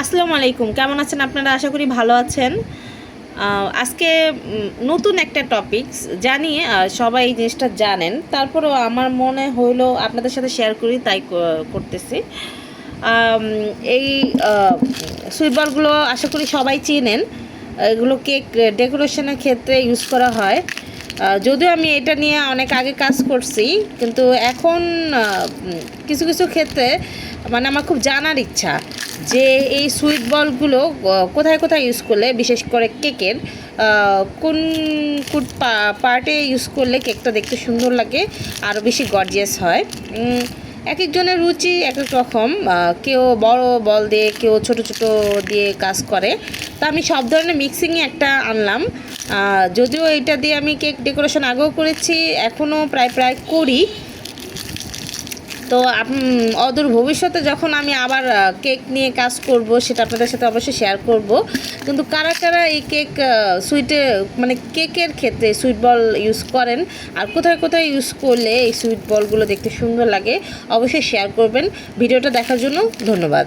আসসালামু আলাইকুম, কেমন আছেন আপনারা? আশা করি ভালো আছেন। আজকে নতুন একটা টপিকস জানি সবাই এই জিনিসটা জানেন। তারপরেও আমার মনে হইল আপনাদের সাথে শেয়ার করি, তাই করতেছি। এই সুইটবলগুলো আশা করি সবাই চেনেন। এগুলো কেক ডেকোরেশনের ক্ষেত্রে ইউজ করা হয়। যদিও আমি এটা নিয়ে অনেক আগে কাজ করছি, কিন্তু এখন কিছু কিছু ক্ষেত্রে মানে আমার খুব জানার ইচ্ছা। যে এই সুইট বলগুলো কোথায় কোথায় ইউজ করলে, বিশেষ করে কেকের কোন কোন পার্টে ইউজ করলে কেকটা দেখতে সুন্দর লাগে, আরও বেশি গর্জিয়াস হয়। এক একজনের রুচি এক এক রকম কেউ বড় বল দিয়ে, কেউ ছোট ছোট দিয়ে কাজ করে। তা আমি সব ধরনের মিক্সিংয়ে একটা আনলাম। যদিও এটা দিয়ে আমি কেক ডেকোরেশন আগেও করেছি, এখনও প্রায় প্রায় করি। তো অদূর ভবিষ্যতে যখন আমি আবার কেক নিয়ে কাজ করব, সেটা আপনাদের সাথে অবশ্যই শেয়ার করব। কিন্তু কারা কারা এই কেক সুইটে মানে কেকের ক্ষেত্রে সুইট বল ইউজ করেন, আর কোথায় কোথায় ইউজ করলে এই সুইট বলগুলো দেখতে সুন্দর লাগে, অবশ্যই শেয়ার করবেন। ভিডিওটা দেখার জন্য ধন্যবাদ।